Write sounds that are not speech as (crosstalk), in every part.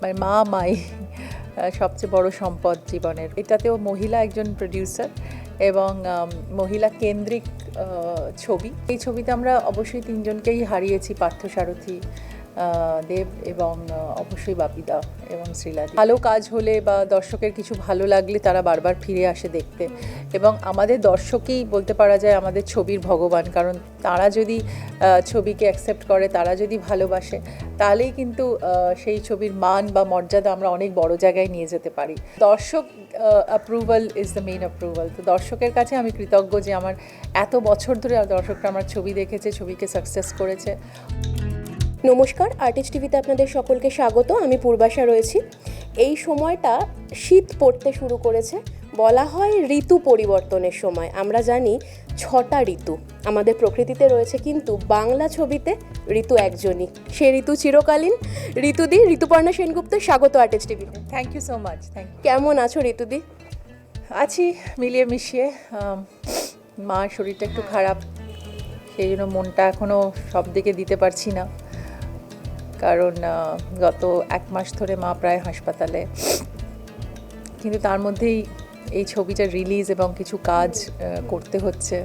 মানে মা মাই সবচেয়ে বড় সম্পদ জীবনের। এটাতেও মহিলা একজন প্রডিউসার এবং মহিলা কেন্দ্রিক ছবি। এই ছবিতে আমরা অবশ্যই তিনজনকেই হারিয়েছি পার্থসারথী দেব এবং অবশ্যই বাপিদা এবং শ্রীলাদি। ভালো কাজ হলে বা দর্শকের কিছু ভালো লাগলে তারা বারবার ফিরে আসে দেখতে। এবং আমাদের দর্শকই বলতে পারা যায় আমাদের ছবির ভগবান। কারণ তারা যদি ছবিকে অ্যাকসেপ্ট করে, তারা যদি ভালোবাসে, তাহলেই কিন্তু সেই ছবির মান বা মর্যাদা আমরা অনেক বড় জায়গায় নিয়ে যেতে পারি। দর্শক approval is the main approval তো দর্শকের কাছে আমি কৃতজ্ঞ যে আমার এত বছর ধরে দর্শকরা আমার ছবি দেখেছে, ছবিকে সাকসেস করেছে। নমস্কার আর্টিস্ট টিভিতে আপনাদের সকলকে স্বাগত। আমি পূর্বাশা রয়েছি। এই সময়টা শীত পড়তে শুরু করেছে। বলা হয় ঋতু পরিবর্তনের সময়। আমরা জানি ছটা ঋতু। আমাদের প্রকৃতিতে রয়েছে কিন্তু বাংলা ছবিতে ঋতু একজনই। সে ঋতু চিরকালীন। ঋতুদি ঋতুপর্ণা সেনগুপ্ত স্বাগত আর্টিস্ট টিভিতে thank you so much thank কেমন আছো ঋতুদি? আছি মিলিয়ে মিশিয়ে। মার শরীরটা একটু খারাপ। সেই জন্য মনটা এখনও সব দিকে দিতে পারছি না। কারণ গত এক মাস ধরে মা প্রায় হাসপাতালে। কিন্তু তার মধ্যেই এই ছবিটা রিলিজ এবং কিছু কাজ করতে হচ্ছে।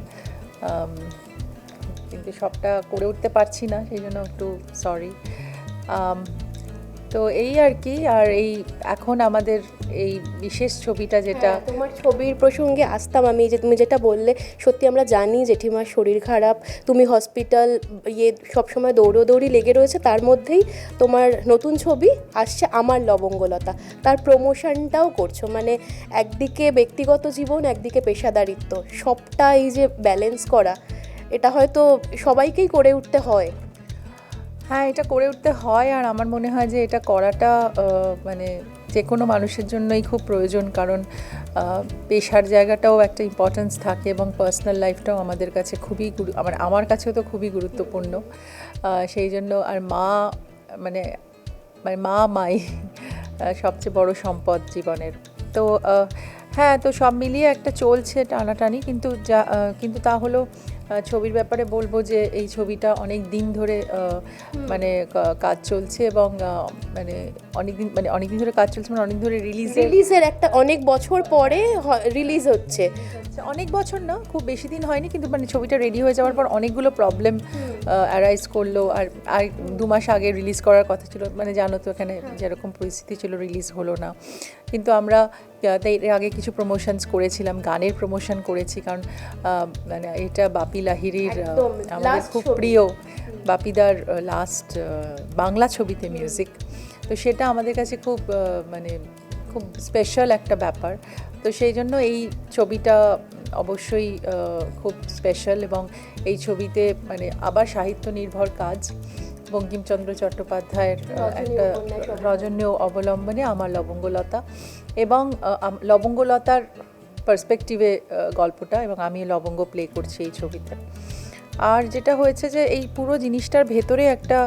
কিন্তু সবটা করে উঠতে পারছি না, সেই জন্য একটু সরি। তো এই আর কি আর এই এখন আমাদের এই বিশেষ ছবিটা যেটা হ্যাঁ, তোমার ছবির প্রসঙ্গে আসতাম আমি যে তুমি যেটা বললে সত্যি আমরা জানি জেঠিমার শরীর খারাপ তুমি হসপিটাল ইয়ে সবসময় দৌড়োদৌড়ি লেগে রয়েছে তার মধ্যেই তোমার নতুন ছবি আসছে আমার লবঙ্গলতা। তার প্রমোশনটাও করছ মানে একদিকে ব্যক্তিগত জীবন একদিকে পেশাদারিত্ব সবটা এই যে ব্যালেন্স করা এটা হয়তো সবাইকেই করে উঠতে হয়। হ্যাঁ এটা করে উঠতে হয় আর আমার মনে হয় যে এটা করাটা মানে যে কোনো মানুষের জন্যই খুব প্রয়োজন কারণ পেশার জায়গাটাও একটা ইম্পর্টেন্স থাকে এবং পার্সোনাল লাইফটাও আমাদের কাছে খুবই গুরু- আমার আমার কাছেও তো খুবই গুরুত্বপূর্ণ। সেই জন্য আর মা মানে মানে মা, মাই সবচেয়ে বড় সম্পদ জীবনের। তো হ্যাঁ তো সব মিলিয়ে একটা চলছে টানাটানি, কিন্তু যা কিন্তু তা হলো ছবির ব্যাপারে বলব যে এই ছবিটা অনেক দিন ধরে মানে কাজ চলছে এবং মানে অনেক দিন মানে অনেক দিন ধরে কাজ চলছে মানে অনেক ধরে রিলিজ রিলিজের একটা অনেক বছর পরে রিলিজ হচ্ছে। অনেক বছর না খুব বেশি দিন হয়নি কিন্তু মানে ছবিটা রেডি হয়ে যাওয়ার পর অনেকগুলো প্রবলেম অ্যারাইজ করল। আর আর দু মাস আগে রিলিজ করার কথা ছিল। মানে জানো তো এখানে যেরকম পরিস্থিতি ছিল রিলিজ হলো না। কিন্তু আমরা তাই এর আগে কিছু প্রমোশনস করেছিলাম গানের প্রমোশন করেছি কারণ মানে এটা বাপি লাহিরির আমাদের খুব প্রিয় বাপিদার লাস্ট বাংলা ছবিতে মিউজিক তো সেটা আমাদের কাছে খুব মানে খুব স্পেশাল একটা ব্যাপার। তো সেই জন্য এই ছবিটা অবশ্যই খুব স্পেশাল এবং এই ছবিতে মানে আবার সাহিত্য নির্ভর কাজ। বঙ্কিমচন্দ্র চট্টোপাধ্যায়ের একটা। রজনীয় অবলম্বনে আমার লবঙ্গলতা। এবং লবঙ্গলতার পার্সপেক্টিভে গল্পটা এবং আমি লবঙ্গ প্লে করছি এই ছবিতে। আর যেটা হয়েছে যে এই পুরো জিনিসটার ভেতরে একটা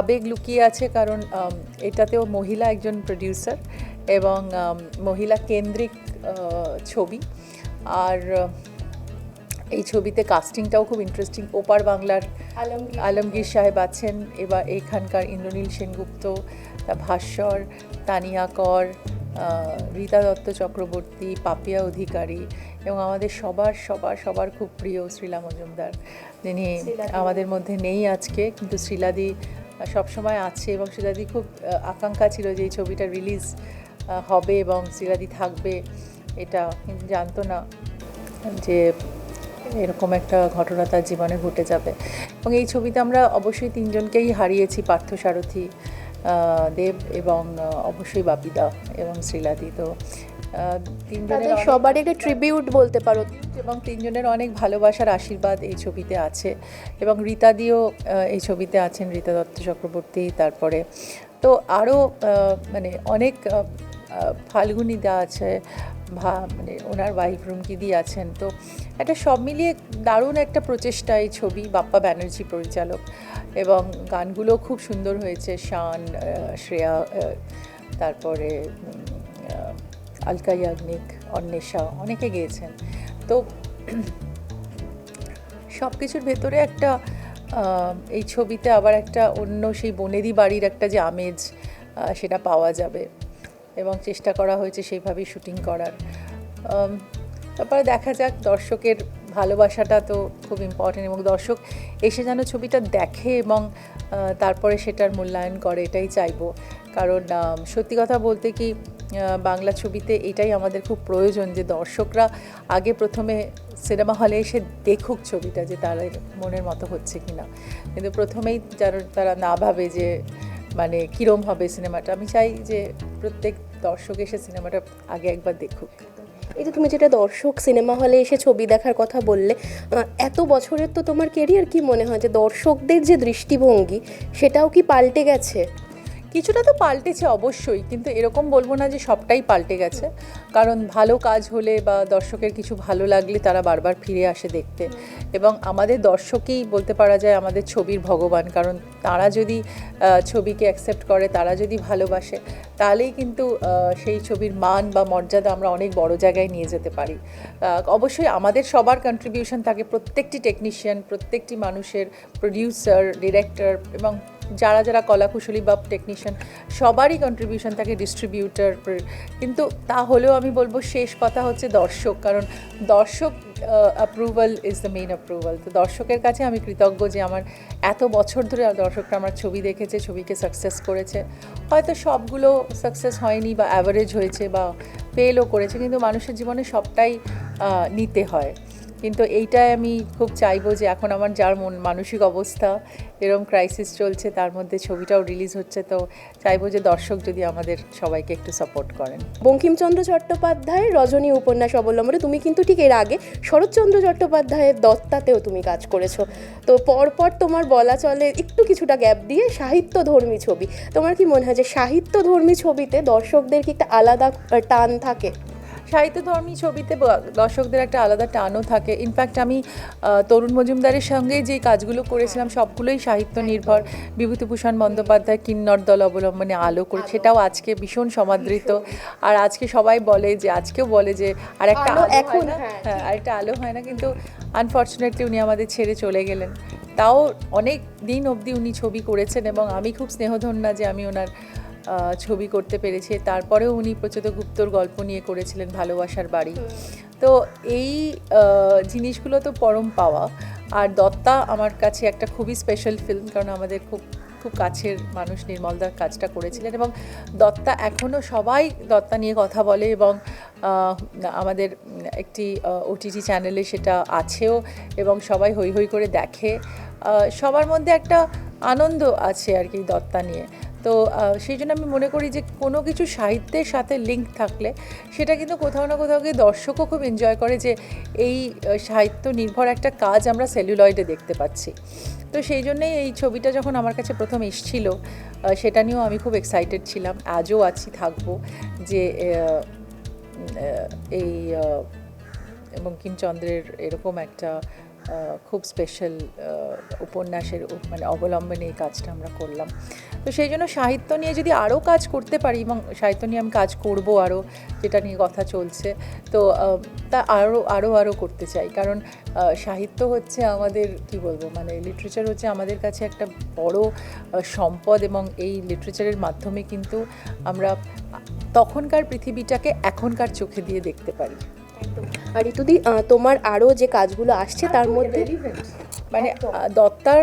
আবেগ লুকিয়ে আছে কারণ এটাতেও মহিলা একজন প্রডিউসার এবং মহিলা কেন্দ্রিক ছবি। আর এই ছবিতে কাস্টিংটাও খুব ইন্টারেস্টিং ওপার বাংলার আলমগীর। সাহেব আছেন এবার এখানকার ইন্দ্রনীল সেনগুপ্ত ভাস্বর তানিয়া কর রীতা দত্ত চক্রবর্তী পাপিয়া অধিকারী এবং আমাদের সবার সবার সবার খুব প্রিয় শ্রীলা মজুমদার। যিনি আমাদের মধ্যে নেই আজকে কিন্তু শ্রীলাদি সবসময় আছে এবং শ্রীলাদি খুব আকাঙ্ক্ষা ছিল যে এই ছবিটা রিলিজ হবে এবং শ্রীলাদি থাকবে এটা কিন্তু জানতো না যে এরকম একটা ঘটনা তার জীবনে ঘটে যাবে। এবং এই ছবিতে আমরা অবশ্যই তিনজনকেই হারিয়েছি পার্থসারথী দেব এবং অবশ্যই বাপিদা এবং শ্রীলাদি। তো তিনজনের সবার একটা ট্রিবিউট বলতে পারো। এবং তিনজনের অনেক ভালোবাসার আশীর্বাদ এই ছবিতে আছে এবং রীতাদিও এই ছবিতে আছেন রীতা দত্ত চক্রবর্তী তারপরে তো আরও মানে অনেক ফাল্গুনিদা আছে মানে ওনার ওয়াইফ রুমকিদি আছেন? তো একটা সব মিলিয়ে দারুণ একটা প্রচেষ্টা এই ছবি বাপ্পা ব্যানার্জি পরিচালক। এবং গানগুলো খুব সুন্দর হয়েছে, শান শ্রেয়া তারপরে আলকা ইয়াগনিক, অন্বেষা, অনেকে গেয়েছেন। তো সব কিছুর ভেতরে একটা এই ছবিতে আবার একটা অন্য সেই বনেদি বাড়ির একটা যে আমেজ সেটা পাওয়া যাবে। এবং চেষ্টা করা হয়েছে সেইভাবেই শুটিং করার। তারপরে দেখা যাক, দর্শকের ভালোবাসাটা তো খুব ইম্পর্টেন্ট এবং দর্শক এসে যেন ছবিটা দেখে এবং তারপরে সেটার মূল্যায়ন করে, এটাই চাইব। কারণ সত্যি কথা বলতে কি বাংলা ছবিতে এটাই আমাদের খুব প্রয়োজন যে দর্শকরা আগে প্রথমে সিনেমা হলে এসে দেখুক ছবিটা যে তারা মনের মতো হচ্ছে কি না কিন্তু প্রথমেই যারা, তারা না ভাবে যে মানে কীরম হবে সিনেমাটা? আমি চাই যে প্রত্যেক দর্শক এসে সিনেমাটা আগে একবার দেখুক। এই যে তুমি যেটা দর্শক সিনেমা হলে এসে ছবি দেখার কথা বললে এত বছরের তো তোমার কেরিয়ার কি মনে হয় যে দর্শকদের যে দৃষ্টিভঙ্গি, সেটাও কি পাল্টে গেছে? কিছুটা তো পাল্টেছে অবশ্যই, কিন্তু এরকম বলব না যে সবটাই পাল্টে গেছে। কারণ ভালো কাজ হলে বা দর্শকের কিছু ভালো লাগলে তারা বারবার ফিরে আসে দেখতে। এবং আমাদের দর্শকই বলতে পারা যায় আমাদের ছবির ভগবান, কারণ তারা যদি ছবিকে অ্যাকসেপ্ট করে, তারা যদি ভালোবাসে, তাহলেই কিন্তু সেই ছবির মান বা মর্যাদা আমরা অনেক বড় জায়গায় নিয়ে যেতে পারি। অবশ্যই আমাদের সবার কন্ট্রিবিউশন থাকে প্রত্যেকটি টেকনিশিয়ান প্রত্যেকটি মানুষের প্রডিউসার ডিরেক্টর এবং যারা যারা কলাকুশলী বা টেকনিশিয়ান সবারই কন্ট্রিবিউশন থাকে ডিস্ট্রিবিউটার কিন্তু তা হলেও আমি বলব শেষ কথা হচ্ছে দর্শক। কারণ দর্শক approval is the main approval তো দর্শকের কাছে আমি কৃতজ্ঞ যে আমার এত বছর ধরে দর্শকরা আমার ছবি দেখেছে, ছবিকে সাকসেস করেছে। হয়তো সবগুলো সাকসেস হয়নি বা অ্যাভারেজ হয়েছে বা ফেলও করেছে, কিন্তু মানুষের জীবনে সবটাই নিতে হয়। কিন্তু এইটাই আমি খুব চাইব যে এখন আমার যার মন, মানসিক অবস্থা এরম ক্রাইসিস চলছে, তার মধ্যে ছবিটাও রিলিজ হচ্ছে, তো চাইব যে দর্শক যদি আমাদের সবাইকে একটু সাপোর্ট করেন। বঙ্কিমচন্দ্র চট্টোপাধ্যায়ের রজনী উপন্যাস অবলম্বনে, তুমি কিন্তু ঠিক এর আগে শরৎচন্দ্র চট্টোপাধ্যায়ের দত্তাতেও তুমি কাজ করেছ। তো পরপর তোমার বলা চলে একটু কিছুটা গ্যাপ দিয়ে সাহিত্যধর্মী ছবি। তোমার কি মনে হয় যে সাহিত্যধর্মী ছবিতে দর্শকদের কি একটা আলাদা টান থাকে? সাহিত্যধর্মী ছবিতে দর্শকদের একটা আলাদা টানও থাকে। ইনফ্যাক্ট আমি তরুণ মজুমদারের সঙ্গে যে কাজগুলো করেছিলাম সবগুলোই সাহিত্য নির্ভর। বিভূতিভূষণ বন্দ্যোপাধ্যায় কিন্নর দল অবলম্বনে আলো করে সেটাও আজকে ভীষণ সমাদৃত। আর আজকে সবাই বলে যে আজকেও বলে যে আর একটা এখন, হ্যাঁ, হ্যাঁ আর একটা আলো হয় না কিন্তু আনফর্চুনেটলি উনি আমাদের ছেড়ে চলে গেলেন। তাও অনেক দিন অবধি উনি ছবি করেছেন এবং আমি খুব স্নেহধন্য যে আমি ওনার ছবি করতে পেরেছে। তারপরেও উনি প্রচুর গুপ্তর গল্প নিয়ে করেছিলেন ভালোবাসার বাড়ি। তো এই জিনিসগুলো তো পরম পাওয়া। আর দত্তা আমার কাছে একটা খুবই স্পেশাল ফিল্ম কারণ আমাদের খুব খুব কাছের মানুষ নির্মলদার কাজটা করেছিলেন। এবং দত্তা এখনও সবাই দত্তা নিয়ে কথা বলে এবং আমাদের একটি ওটিটি চ্যানেলে সেটা আছেও এবং সবাই হৈ হৈ করে দেখে। সবার মধ্যে একটা আনন্দ আছে আর কি দত্তা নিয়ে। তো সেই জন্য আমি মনে করি যে কোনো কিছু সাহিত্যের সাথে লিঙ্ক থাকলে সেটা কিন্তু কোথাও না কোথাও গিয়ে দর্শকও খুব এনজয় করে যে এই সাহিত্য নির্ভর একটা কাজ আমরা সেলুলয়েডে দেখতে পাচ্ছি। তো সেই জন্যেই এই ছবিটা যখন আমার কাছে প্রথম এসছিল সেটা নিয়েও আমি খুব এক্সাইটেড ছিলাম। আজও আছি, থাকব যে এই বঙ্কিমচন্দ্রের এরকম একটা খুব স্পেশাল উপন্যাসের মানে অবলম্বনে এই কাজটা আমরা করলাম। তো সেই জন্য সাহিত্য নিয়ে যদি আরও কাজ করতে পারি, এবং সাহিত্য নিয়ে আমি কাজ করব আরও, যেটা নিয়ে কথা চলছে, তো তা আরও আরও আরও করতে চাই। কারণ সাহিত্য হচ্ছে আমাদের, কি বলব মানে লিটারেচার হচ্ছে আমাদের কাছে একটা বড় সম্পদ, এবং এই লিটারেচারের মাধ্যমে কিন্তু আমরা তখনকার পৃথিবীটাকে এখনকার চোখে দিয়ে দেখতে পারি। আর ঋতুদি তোমার আরও যে কাজগুলো আসছে তার মধ্যে মানে দত্তার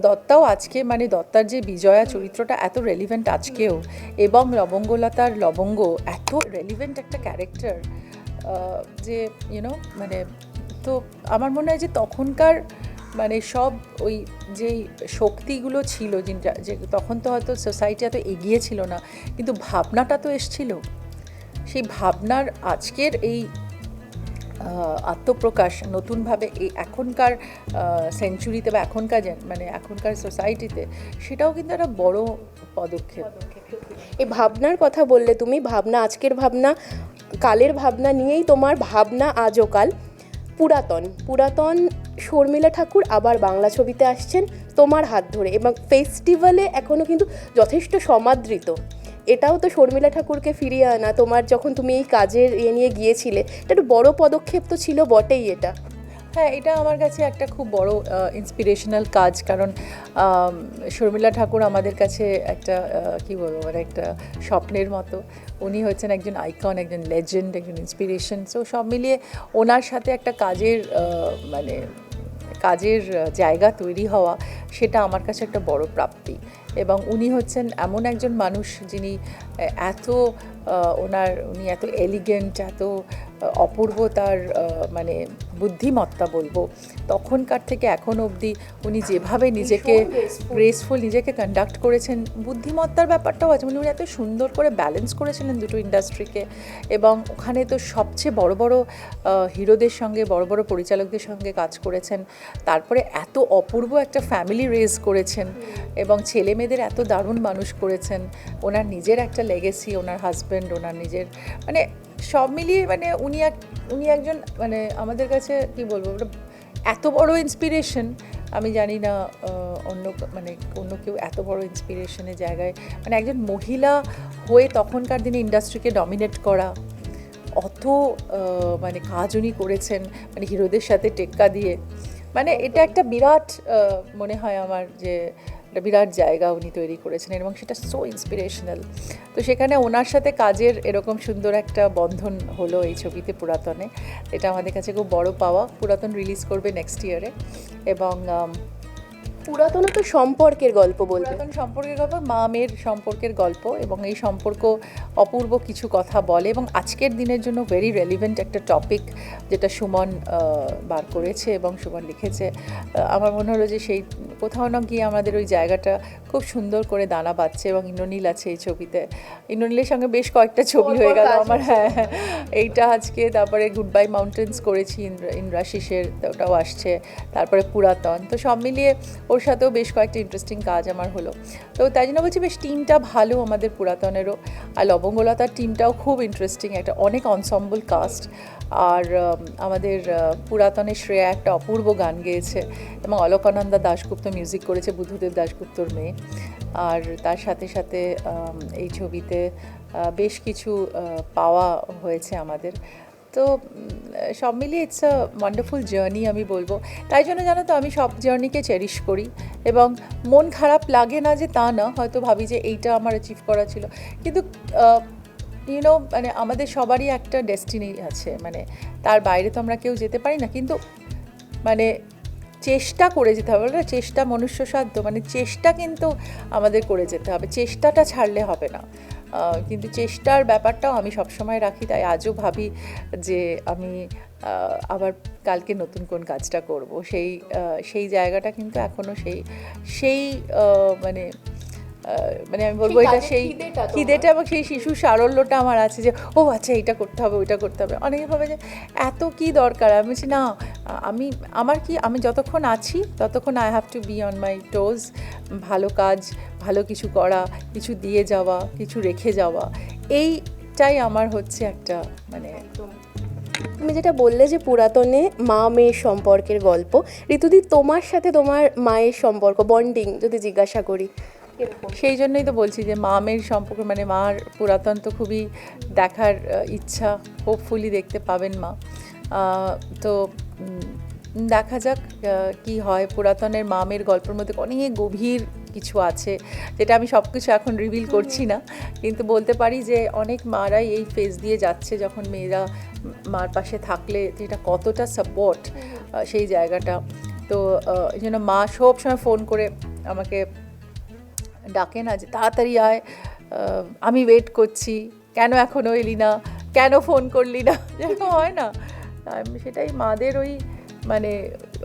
দত্তাও আজকে মানে দত্তার যে বিজয়া চরিত্রটা এত রেলিভেন্ট আজকেও এবং লবঙ্গলতার লবঙ্গ এত রেলিভেন্ট একটা ক্যারেক্টার যে ইউনো মানে তো আমার মনে হয় যে তখনকার মানে সব ওই যেই শক্তিগুলো ছিল যে তখন তো হয়তো সোসাইটি এত এগিয়ে ছিল না, কিন্তু ভাবনাটা তো এসছিল। সেই ভাবনার আজকের এই আত্মপ্রকাশ নতুনভাবে এই এখনকার সেঞ্চুরিতে বা এখনকার মানে এখনকার সোসাইটিতে সেটাও কিন্তু একটা বড় পদক্ষেপ। এই ভাবনার কথা বললে তুমি, ভাবনা আজকের ভাবনা, কালের ভাবনা নিয়েই তোমার ভাবনা আজও কাল। পুরাতন পুরাতন শর্মিলা ঠাকুর আবার বাংলা ছবিতে আসছেন তোমার হাত ধরে এবং ফেস্টিভ্যালে এখনও কিন্তু যথেষ্ট সমাদৃত। এটাও তো শর্মিলা ঠাকুরকে ফিরিয়ে আনা। তোমার যখন তুমি এই কাজের ইয়ে নিয়ে গিয়েছিলে, এটা একটা বড় পদক্ষেপ তো ছিল, বটেই এটা। হ্যাঁ এটা আমার কাছে একটা খুব বড় ইন্সপিরেশনাল কাজ। কারণ শর্মিলা ঠাকুর আমাদের কাছে একটা কি বলব মানে একটা স্বপ্নের মতো। উনি হচ্ছেন একজন আইকন একজন লেজেন্ড একজন ইন্সপিরেশন সো সব মিলিয়ে ওনার সাথে একটা কাজের মানে কাজের জায়গা তৈরি হওয়া, সেটা আমার কাছে একটা বড় প্রাপ্তি। এবং উনি হচ্ছেন এমন একজন মানুষ যিনি এত ওনার, উনি এত এলিগেন্ট এত অপূর্ব তার মানে বুদ্ধিমত্তা বলব। তখনকার থেকে এখন অবধি উনি যেভাবে নিজেকে গ্রেসফুল নিজেকে কন্ডাক্ট করেছেন বুদ্ধিমত্তার ব্যাপারটাও আছে। মানে উনি এত সুন্দর করে ব্যালেন্স করেছিলেন দুটো ইন্ডাস্ট্রিকে এবং ওখানে তো সবচেয়ে বড় বড় হিরোদের সঙ্গে বড় বড় পরিচালকদের সঙ্গে কাজ করেছেন। তারপরে এত অপূর্ব একটা ফ্যামিলি রেজ করেছেন এবং ছেলে মেয়েদের এত দারুণ মানুষ করেছেন। ওনার নিজের একটা লেগেসি ওনার হাজব্যান্ড ওনার নিজের মানে সব মিলিয়ে মানে উনি এক, উনি একজন মানে আমাদের কাছে, কি বলব এত বড় ইন্সপিরেশন আমি জানি না অন্য মানে অন্য কেউ এত বড় ইন্সপিরেশনের জায়গায়। মানে একজন মহিলা হয়ে তখনকার দিনে ইন্ডাস্ট্রিকে ডমিনেট করা, অত মানে কাজ উনি করেছেন মানে হিরোদের সাথে টেক্কা দিয়ে। মানে এটা একটা বিরাট মনে হয় আমার যে একটা বিরাট জায়গা উনি তৈরি করেছেন এবং সেটা সো ইন্সপিরেশনাল তো সেখানে ওনার সাথে কাজের এরকম সুন্দর একটা বন্ধন হলো এই ছবিতে পুরাতনে। এটা আমাদের কাছে খুব বড় পাওয়া। পুরাতন রিলিজ করবে নেক্সট ইয়ারে এবং আম, পুরাতন তো সম্পর্কের গল্প বলবে পুরাতন সম্পর্কের গল্প মা মেয়ের সম্পর্কের গল্প এবং এই সম্পর্ক অপূর্ব কিছু কথা বলে এবং আজকের দিনের জন্য ভেরি রেলিভেন্ট একটা টপিক যেটা সুমন বার করেছে এবং সুমন লিখেছে। আমার মনে হলো যে সেই কোথাও না গিয়ে আমাদের ওই জায়গাটা খুব সুন্দর করে দানা বাঁধছে এবং ইন্দ্রনীল আছে এই ছবিতে। ইন্দ্রনীলের সঙ্গে বেশ কয়েকটা ছবি হয়ে গেল আমার হ্যাঁ হ্যাঁ। এইটা আজকে তারপরে গুড বাই মাউন্টেন্স করেছি ইন্দ্রাশিসের ওটাও আসছে। তারপরে পুরাতন। তো সব মিলিয়ে ওর সাথেও বেশ কয়েকটা ইন্টারেস্টিং কাজ আমার হলো। তো তাই জন্য বলছি বেশ টিমটা ভালো আমাদের পুরাতনেরও আর লবঙ্গলতার টিমটাও খুব ইন্টারেস্টিং একটা অনেক অনসম্বল কাস্ট আর আমাদের আহ, পুরাতনের শ্রেয়া একটা অপূর্ব গান গেয়েছে এবং অলকানন্দা দাশগুপ্ত মিউজিক করেছে বুদ্ধদেব দাশগুপ্তর মেয়ে। আর তার সাথে সাথে এই ছবিতে বেশ কিছু পাওয়া হয়েছে আমাদের। তো সব মিলিয়ে ইটস আ ওয়ান্ডারফুল জার্নি আমি বলব। তাই জন্য জানো তো আমি সব জার্নিকে চেরিশ করি এবং মন খারাপ লাগে না যে তা না হয়তো ভাবি যে এইটা আমার অ্যাচিভ করা ছিল। কিন্তু ইউনো মানে আমাদের সবারই একটা ডেস্টিনি আছে। মানে তার বাইরে তো আমরা কেউ যেতে পারি না। কিন্তু মানে চেষ্টা করে যেতে হবে। না, চেষ্টা মনুষ্য সাধ্য। মানে চেষ্টা কিন্তু আমাদের করে যেতে হবে। চেষ্টাটা ছাড়লে হবে না। কিন্তু চেষ্টার ব্যাপারটাও আমি সবসময় রাখি তাই আজও ভাবি যে আমি আবার কালকে নতুন কোন কাজটা করব। সেই সেই জায়গাটা কিন্তু এখনও সেই সেই মানে মানে আমি বলব এটা সেই খিদেটা এবং সেই শিশু সারল্যটা আমার আছে যে ও আচ্ছা এইটা করতে হবে ওইটা করতে হবে। অনেকে ভাবে যে এত কি দরকার? আমি বলছি না আমি আমার কি আমি যতক্ষণ আছি ততক্ষণ I have to be on my toes ভালো কাজ ভালো কিছু করা কিছু দিয়ে যাওয়া কিছু রেখে যাওয়া এইটাই আমার হচ্ছে একটা মানে তুমি যেটা বললে যে পুরাতনে মা মেয়ের সম্পর্কের গল্প ঋতুদি তোমার সাথে তোমার মায়ের সম্পর্ক বন্ডিং যদি জিজ্ঞাসা করি সেই জন্যই তো বলছি যে মা মেয়ের সম্পর্ক মানে মার পুরাতন তো খুবই দেখার ইচ্ছা হোপফুলি দেখতে পাবেন মা। তো দেখা যাক কি হয়। পুরাতনের মামের গল্পের মধ্যে অনেক গভীর কিছু আছে, যেটা আমি সব কিছু এখন রিভিল করছি না। কিন্তু বলতে পারি যে অনেক মারাই এই ফেজ দিয়ে যাচ্ছে, যখন মেয়েরা মার পাশে থাকলে যেটা কতটা সাপোর্ট সেই জায়গাটা। তো এই জন্য মা সব সময় ফোন করে আমাকে ডাকে না যে, তাড়াতাড়ি আয় আমি ওয়েট করছি। কেন এখনও এলি না? কেন ফোন করলি না? (laughs) যেরকম হয় না? সেটাই মাদের ওই মানে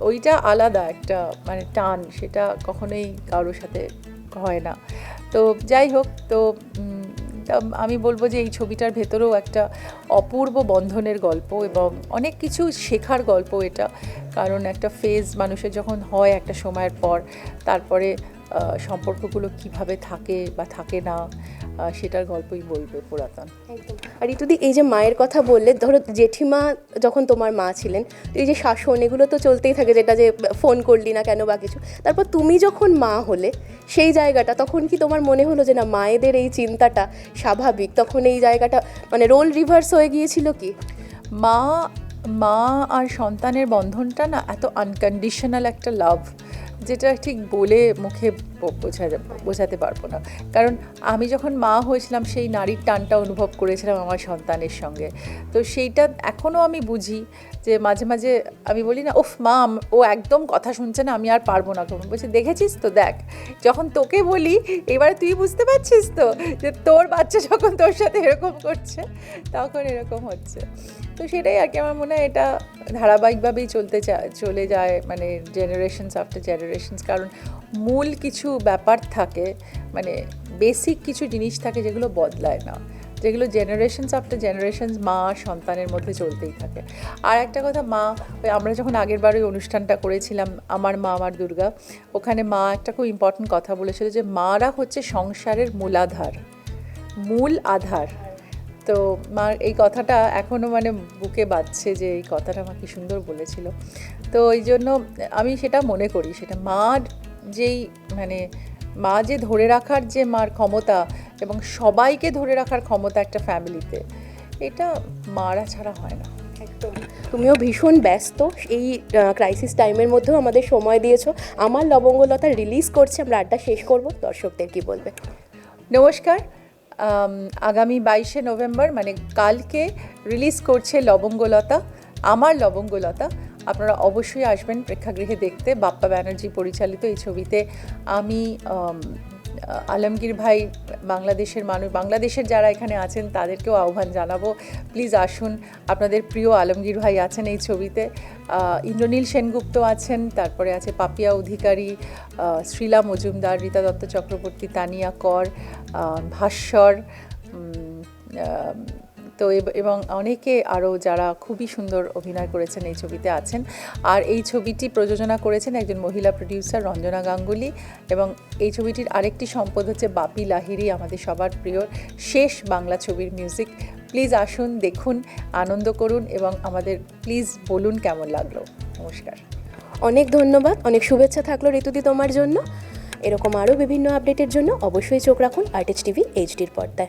ওইটা আলাদা একটা মানে টান, সেটা কখনোই কারোর সাথে হয় না। তো যাই হোক, তো আমি বলব যে এই ছবিটার ভেতরেও একটা অপূর্ব বন্ধনের গল্প এবং অনেক কিছু শেখার গল্প এটা। কারণ একটা ফেজ মানুষের যখন হয় একটা সময়ের পর, তারপরে সম্পর্কগুলো কীভাবে থাকে বা থাকে না সেটার গল্পই বলবে পুরাতন। আর ঋতুদি এই যে মায়ের কথা বললে ধরো জেঠিমা যখন তোমার মা ছিলেন তো এই যে শাসন এগুলো তো চলতেই থাকে যেটা যে ফোন করলি না কেন বা কিছু। তারপর তুমি যখন মা হলে সেই জায়গাটা তখন কি তোমার মনে হলো যে না মায়েদের এই চিন্তাটা স্বাভাবিক? তখন এই জায়গাটা মানে রোল রিভার্স হয়ে গিয়েছিল কি? মা মা আর সন্তানের বন্ধনটা না এত আনকন্ডিশনাল একটা লাভ যেটা ঠিক বলে মুখে বোঝা বোঝাতে পারব না। কারণ আমি যখন মা হয়েছিলাম, সেই নারীর টানটা অনুভব করেছিলাম আমার সন্তানের সঙ্গে। তো সেইটা এখনও আমি বুঝি যে মাঝে মাঝে আমি বলি না, ওফ, মা, ও একদম কথা শুনছে না, আমি আর পারব না করব বলছি, দেখেছিস তো, দেখ, যখন তোকে বলি, এবারে তুই বুঝতে পারছিস তো যে তোর বাচ্চা যখন তোর সাথে এরকম করছে, তখন এরকম হচ্ছে। তো সেটাই আর কি আমার মনে হয় এটা ধারাবাহিকভাবেই চলতে চলে যায় মানে জেনারেশনস আফটার জেনারেশনস কারণ মূল কিছু ব্যাপার থাকে মানে বেসিক কিছু জিনিস থাকে যেগুলো বদলায় না, যেগুলো জেনারেশনস আফটার জেনারেশনস মা সন্তানের মধ্যে চলতেই থাকে। আর একটা কথা, মা, ওই আমরা যখন আগের বার ওই অনুষ্ঠানটা করেছিলাম, আমার মা, আমার দুর্গা, ওখানে মা একটা খুব ইম্পর্টেন্ট কথা বলেছিল যে মারা হচ্ছে সংসারের মূলাধার, মূল আধার। তো মার এই কথাটা এখনও মানে বুকে বাজছে যে এই কথাটা মা কি সুন্দর বলেছিল। তো এই জন্য আমি সেটা মনে করি সেটা মার যেই মানে মা যে ধরে রাখার যে মার ক্ষমতা এবং সবাইকে ধরে রাখার ক্ষমতা একটা ফ্যামিলিতে এটা মারা ছাড়া হয় না। একদম। তুমিও ভীষণ ব্যস্ত এই ক্রাইসিস টাইমের মধ্যেও আমাদের সময় দিয়েছ। আমার লবঙ্গলতা রিলিজ করছে আমরা আড্ডা শেষ করব দর্শকদের কি বলবে? নমস্কার। আগামী বাইশে নভেম্বর মানে কালকে রিলিজ করছে লবঙ্গলতা, আমার লবঙ্গলতা। আপনারা অবশ্যই আসবেন প্রেক্ষাগৃহে দেখতে, বাপ্পা ব্যানার্জি পরিচালিত এই ছবিতে। আমি আলমগীর ভাই বাংলাদেশের মানুষ, বাংলাদেশের যারা এখানে আছেন, তাদেরকেও আহ্বান জানাব। প্লিজ আসুন, আপনাদের প্রিয় আলমগীর ভাই আছেন এই ছবিতে। ইন্দ্রনীল সেনগুপ্ত আছেন, তারপরে আছে পাপিয়া অধিকারী শ্রীলা মজুমদার, রীতা দত্ত চক্রবর্তী, তানিয়া কর ভাস্বর তো এব- অনেকে আরও যারা খুবই সুন্দর অভিনয় করেছেন এই ছবিতে আছেন। আর এই ছবিটি প্রযোজনা করেছেন একজন মহিলা প্রডিউসার রঞ্জনা গাঙ্গুলি এবং এই ছবিটির আরেকটি সম্পদ হচ্ছে বাপি লাহিরি আমাদের সবার প্রিয় শেষ বাংলা ছবির মিউজিক প্লিজ আসুন, দেখুন, আনন্দ করুন এবং আমাদের প্লিজ বলুন কেমন লাগল। নমস্কার। অনেক ধন্যবাদ, অনেক শুভেচ্ছা থাকল ঋতুদি তোমার জন্য। এরকম আরও বিভিন্ন আপডেটের জন্য অবশ্যই চোখ রাখুন আর্টিস্ট টিভি এইচডির পর্দায়।